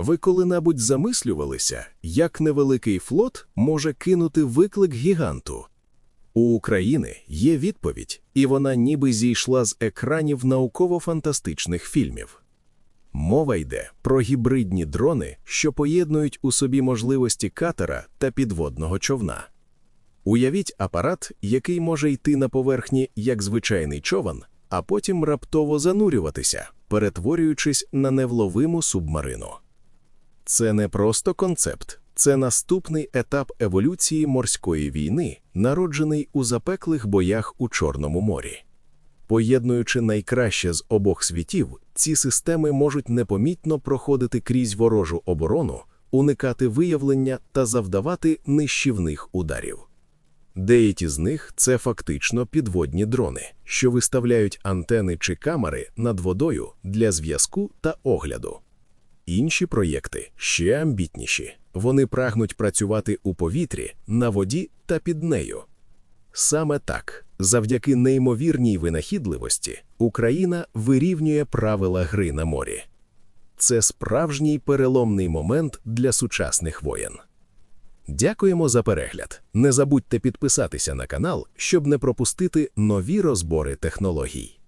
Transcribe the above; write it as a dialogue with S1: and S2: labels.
S1: Ви коли-небудь замислювалися, як невеликий флот може кинути виклик гіганту? У України є відповідь, і вона ніби зійшла з екранів науково-фантастичних фільмів. Мова йде про гібридні дрони, що поєднують у собі можливості катера та підводного човна. Уявіть апарат, який може йти на поверхні як звичайний човен, а потім раптово занурюватися, перетворюючись на невловиму субмарину. Це не просто концепт, це наступний етап еволюції морської війни, народжений у запеклих боях у Чорному морі. Поєднуючи найкраще з обох світів, ці системи можуть непомітно проходити крізь ворожу оборону, уникати виявлення та завдавати нищівних ударів. Деякі з них це фактично підводні дрони, що виставляють антени чи камери над водою для зв'язку та огляду. Інші проєкти ще амбітніші. Вони прагнуть працювати у повітрі, на воді та під нею. Саме так, завдяки неймовірній винахідливості, Україна вирівнює правила гри на морі. Це справжній переломний момент для сучасних воєн. Дякуємо за перегляд. Не забудьте підписатися на канал, щоб не пропустити нові розбори технологій.